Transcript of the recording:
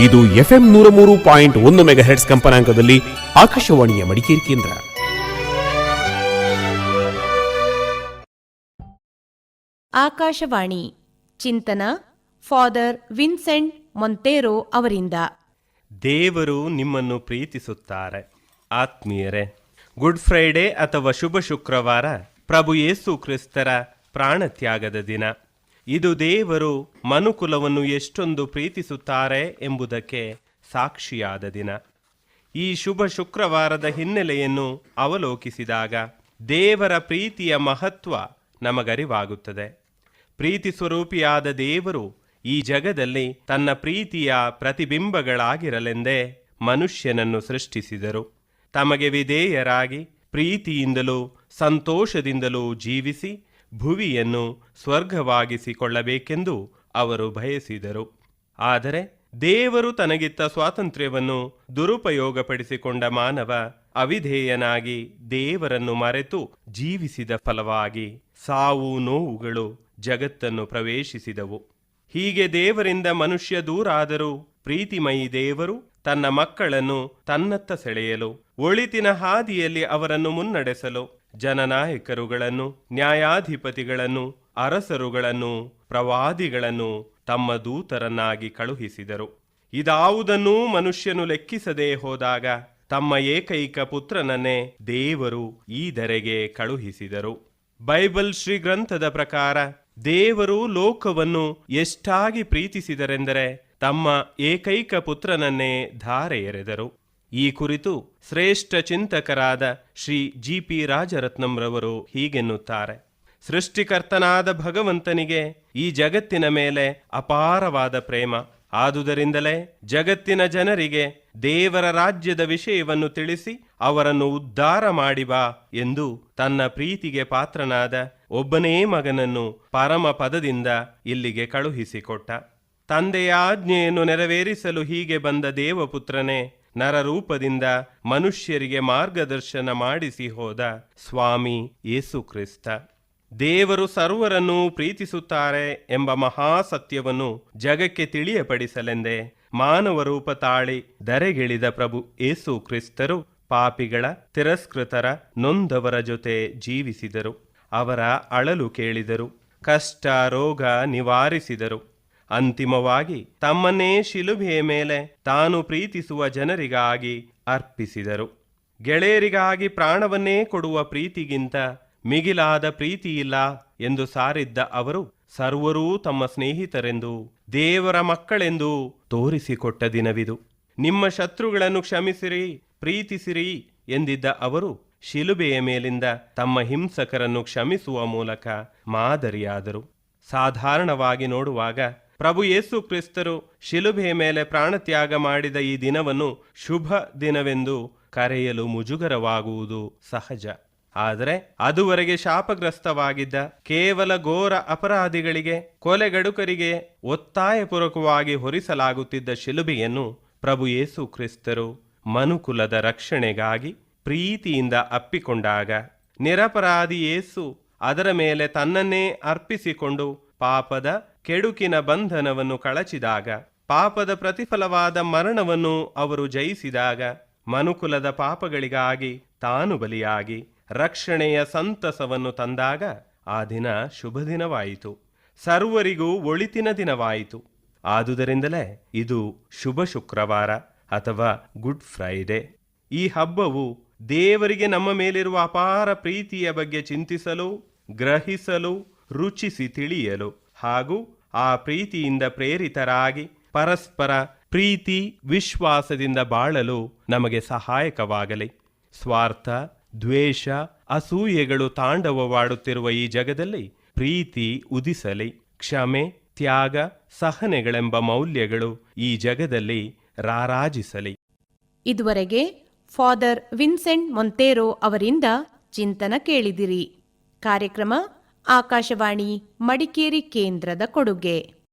ಇದು ಎಫ್ಎಂ ನೂರ ಮೂರು ಪಾಯಿಂಟ್ ಒಂದು ಮೆಗಾಹೆಟ್ಸ್ ಕಂಪನಾಂಕದಲ್ಲಿ ಆಕಾಶವಾಣಿಯ ಮಡಿಕೇರಿ ಕೇಂದ್ರ. ಆಕಾಶವಾಣಿ ಚಿಂತನ ಫಾದರ್ ವಿನ್ಸೆಂಟ್ ಮೊಂತೇರೋ ಅವರಿಂದ. ದೇವರು ನಿಮ್ಮನ್ನು ಪ್ರೀತಿಸುತ್ತಾರೆ. ಆತ್ಮೀಯರೇ ಗುಡ್ ಫ್ರೈಡೇ ಅಥವಾ ಶುಭ ಶುಕ್ರವಾರ ಪ್ರಭು ಯೇಸು ಕ್ರಿಸ್ತರ ಪ್ರಾಣತ್ಯಾಗದ ದಿನ. ಇದು ದೇವರು ಮನುಕುಲವನ್ನು ಎಷ್ಟೊಂದು ಪ್ರೀತಿಸುತ್ತಾರೆ ಎಂಬುದಕ್ಕೆ ಸಾಕ್ಷಿಯಾದ ದಿನ. ಈ ಶುಭ ಶುಕ್ರವಾರದ ಹಿನ್ನೆಲೆಯನ್ನು ಅವಲೋಕಿಸಿದಾಗ ದೇವರ ಪ್ರೀತಿಯ ಮಹತ್ವ ನಮಗರಿವಾಗುತ್ತದೆ. ಪ್ರೀತಿ ಸ್ವರೂಪಿಯಾದ ದೇವರು ಈ ಜಗದಲ್ಲಿ ತನ್ನ ಪ್ರೀತಿಯ ಪ್ರತಿಬಿಂಬಗಳಾಗಿರಲೆಂದೇ ಮನುಷ್ಯನನ್ನು ಸೃಷ್ಟಿಸಿದರು. ತಮಗೆ ವಿಧೇಯರಾಗಿ ಪ್ರೀತಿಯಿಂದಲೂ ಸಂತೋಷದಿಂದಲೂ ಜೀವಿಸಿ ಭುವಿಯನ್ನು ಸ್ವರ್ಗವಾಗಿಸಿಕೊಳ್ಳಬೇಕೆಂದು ಅವರು ಬಯಸಿದರು. ಆದರೆ ದೇವರು ತನಗಿತ್ತ ಸ್ವಾತಂತ್ರ್ಯವನ್ನು ದುರುಪಯೋಗಪಡಿಸಿಕೊಂಡ ಮಾನವ ಅವಿಧೇಯನಾಗಿ ದೇವರನ್ನು ಮರೆತು ಜೀವಿಸಿದ ಫಲವಾಗಿ ಸಾವು ನೋವುಗಳು ಜಗತ್ತನ್ನು ಪ್ರವೇಶಿಸಿದವು. ಹೀಗೆ ದೇವರಿಂದ ಮನುಷ್ಯ ದೂರಾದರೂ ಪ್ರೀತಿಮಯಿ ದೇವರು ತನ್ನ ಮಕ್ಕಳನ್ನು ತನ್ನತ್ತ ಸೆಳೆಯಲು, ಒಳಿತಿನ ಹಾದಿಯಲ್ಲಿ ಅವರನ್ನು ಮುನ್ನಡೆಸಲು ಜನನಾಯಕರುಗಳನ್ನು, ನ್ಯಾಯಾಧಿಪತಿಗಳನ್ನು, ಅರಸರುಗಳನ್ನು, ಪ್ರವಾದಿಗಳನ್ನು ತಮ್ಮ ದೂತರನ್ನಾಗಿ ಕಳುಹಿಸಿದರು. ಇದಾವುದನ್ನೂ ಮನುಷ್ಯನು ಲೆಕ್ಕಿಸದೆ ಹೋದಾಗ ತಮ್ಮ ಏಕೈಕ ಪುತ್ರನನ್ನೇ ದೇವರು ಈ ಧರೆಗೆ ಕಳುಹಿಸಿದರು. ಬೈಬಲ್ ಶ್ರೀ ಗ್ರಂಥದ ಪ್ರಕಾರ ದೇವರು ಲೋಕವನ್ನು ಎಷ್ಟಾಗಿ ಪ್ರೀತಿಸಿದರೆಂದರೆ ತಮ್ಮ ಏಕೈಕ ಪುತ್ರನನ್ನೇ ಧಾರೆ ಎರೆದರು ಈ ಕುರಿತು ಶ್ರೇಷ್ಠ ಚಿಂತಕರಾದ ಶ್ರೀ ಜಿ ಪಿ ರಾಜರತ್ನಂರವರು ಹೀಗೆನ್ನುತ್ತಾರೆ. ಸೃಷ್ಟಿಕರ್ತನಾದ ಭಗವಂತನಿಗೆ ಈ ಜಗತ್ತಿನ ಮೇಲೆ ಅಪಾರವಾದ ಪ್ರೇಮ. ಆದುದರಿಂದಲೇ ಜಗತ್ತಿನ ಜನರಿಗೆ ದೇವರ ರಾಜ್ಯದ ವಿಷಯವನ್ನು ತಿಳಿಸಿ ಅವರನ್ನು ಉದ್ಧಾರ ಮಾಡಿ ಬಾ ಎಂದು ತನ್ನ ಪ್ರೀತಿಗೆ ಪಾತ್ರನಾದ ಒಬ್ಬನೇ ಮಗನನ್ನು ಪರಮ ಪದದಿಂದ ಇಲ್ಲಿಗೆ ಕಳುಹಿಸಿಕೊಟ್ಟ. ತಂದೆಯ ಆಜ್ಞೆಯನ್ನು ನೆರವೇರಿಸಲು ಹೀಗೆ ಬಂದ ದೇವಪುತ್ರನೇ ನರರೂಪದಿಂದ ಮನುಷ್ಯರಿಗೆ ಮಾರ್ಗದರ್ಶನ ಮಾಡಿಸಿ ಹೋದ ಸ್ವಾಮಿ ಯೇಸುಕ್ರಿಸ್ತ ದೇವರು ಸರ್ವರನ್ನು ಪ್ರೀತಿಸುತ್ತಾರೆ ಎಂಬ ಮಹಾಸತ್ಯವನ್ನು ಜಗಕ್ಕೆ ತಿಳಿಯಪಡಿಸಲೆಂದೇ ಮಾನವ ರೂಪ ತಾಳಿ ದರೆಗಿಳಿದ ಪ್ರಭು ಏಸು ಕ್ರಿಸ್ತರು ಪಾಪಿಗಳ ತಿರಸ್ಕೃತರ ನೊಂದವರ ಜೊತೆ ಜೀವಿಸಿದರು. ಅವರ ಅಳಲು ಕೇಳಿದರು. ಕಷ್ಟ ರೋಗ ನಿವಾರಿಸಿದರು. ಅಂತಿಮವಾಗಿ ತಮ್ಮನ್ನೇ ಶಿಲುಬೆಯ ಮೇಲೆ ತಾನು ಪ್ರೀತಿಸುವ ಜನರಿಗಾಗಿ ಅರ್ಪಿಸಿದರು. ಗೆಳೆಯರಿಗಾಗಿ ಪ್ರಾಣವನ್ನೇ ಕೊಡುವ ಪ್ರೀತಿಗಿಂತ ಮಿಗಿಲಾದ ಪ್ರೀತಿಯಿಲ್ಲ ಎಂದು ಸಾರಿದ್ದ ಅವರು ಸರ್ವರೂ ತಮ್ಮ ಸ್ನೇಹಿತರೆಂದು, ದೇವರ ಮಕ್ಕಳೆಂದು ತೋರಿಸಿಕೊಟ್ಟ ದಿನವಿದು ನಿಮ್ಮ ಶತ್ರುಗಳನ್ನು ಕ್ಷಮಿಸಿರಿ, ಪ್ರೀತಿಸಿರಿ ಎಂದಿದ್ದ ಅವರು ಶಿಲುಬೆಯ ಮೇಲಿಂದ ತಮ್ಮ ಹಿಂಸಕರನ್ನು ಕ್ಷಮಿಸುವ ಮೂಲಕ ಮಾದರಿಯಾದರು. ಸಾಧಾರಣವಾಗಿ ನೋಡುವಾಗ ಪ್ರಭು ಯೇಸು ಕ್ರಿಸ್ತರು ಶಿಲುಬೆಯ ಮೇಲೆ ಪ್ರಾಣತ್ಯಾಗ ಮಾಡಿದ ಈ ದಿನವನ್ನು ಶುಭ ದಿನವೆಂದು ಕರೆಯಲು ಮುಜುಗರವಾಗುವುದು ಸಹಜ. ಆದರೆ ಅದುವರೆಗೆ ಶಾಪಗ್ರಸ್ತವಾಗಿದ್ದ ಕೇವಲ ಘೋರ ಅಪರಾಧಿಗಳಿಗೆ ಕೊಲೆಗಡುಕರಿಗೆ ಒತ್ತಾಯಪೂರ್ವಕವಾಗಿ ಹೊರಿಸಲಾಗುತ್ತಿದ್ದ ಶಿಲುಬೆಯನ್ನು ಪ್ರಭು ಯೇಸು ಕ್ರಿಸ್ತರು ಮನುಕುಲದ ರಕ್ಷಣೆಗಾಗಿ ಪ್ರೀತಿಯಿಂದ ಅಪ್ಪಿಕೊಂಡಾಗ ನಿರಪರಾಧಿ ಯೇಸು ಅದರ ಮೇಲೆ ತನ್ನನ್ನೇ ಅರ್ಪಿಸಿಕೊಂಡು ಪಾಪದ ಕೆಡುಕಿನ ಬಂಧನವನ್ನು ಕಳಚಿದಾಗ, ಪಾಪದ ಪ್ರತಿಫಲವಾದ ಮರಣವನ್ನು ಅವರು ಜಯಿಸಿದಾಗ, ಮನುಕುಲದ ಪಾಪಗಳಿಗಾಗಿ ತಾನು ಬಲಿಯಾಗಿ ರಕ್ಷಣೆಯ ಸಂತಸವನ್ನು ತಂದಾಗ ಆ ದಿನ ಶುಭ ದಿನವಾಯಿತು. ಸರ್ವರಿಗೂ ಒಳಿತಿನ ದಿನವಾಯಿತು. ಆದುದರಿಂದಲೇ ಇದು ಶುಭ ಶುಕ್ರವಾರ ಅಥವಾ ಗುಡ್ ಫ್ರೈಡೆ. ಈ ಹಬ್ಬವು ದೇವರಿಗೆ ನಮ್ಮ ಮೇಲಿರುವ ಅಪಾರ ಪ್ರೀತಿಯ ಬಗ್ಗೆ ಚಿಂತಿಸಲು, ಗ್ರಹಿಸಲು, ರುಚಿಸಿ ತಿಳಿಯಲು ಹಾಗೂ ಆ ಪ್ರೀತಿಯಿಂದ ಪ್ರೇರಿತರಾಗಿ ಪರಸ್ಪರ ಪ್ರೀತಿ ವಿಶ್ವಾಸದಿಂದ ಬಾಳಲು ನಮಗೆ ಸಹಾಯಕವಾಗಲಿ. ಸ್ವಾರ್ಥ, ದ್ವೇಷ, ಅಸೂಯೆಗಳು ತಾಂಡವವಾಡುತ್ತಿರುವ ಈ ಜಗದಲ್ಲಿ ಪ್ರೀತಿ ಉದಿಸಲಿ. ಕ್ಷಮೆ, ತ್ಯಾಗ, ಸಹನೆಗಳೆಂಬ ಮೌಲ್ಯಗಳು ಈ ಜಗದಲ್ಲಿ ರಾರಾಜಿಸಲಿ. ಇದುವರೆಗೆ ಫಾದರ್ ವಿನ್ಸೆಂಟ್ ಮೊಂತೇರೋ ಅವರಿಂದ ಚಿಂತನ ಕೇಳಿದಿರಿ. ಕಾರ್ಯಕ್ರಮ ಆಕಾಶವಾಣಿ ಮಡಿಕೇರಿ ಕೇಂದ್ರದ ಕೊಡುಗೆ.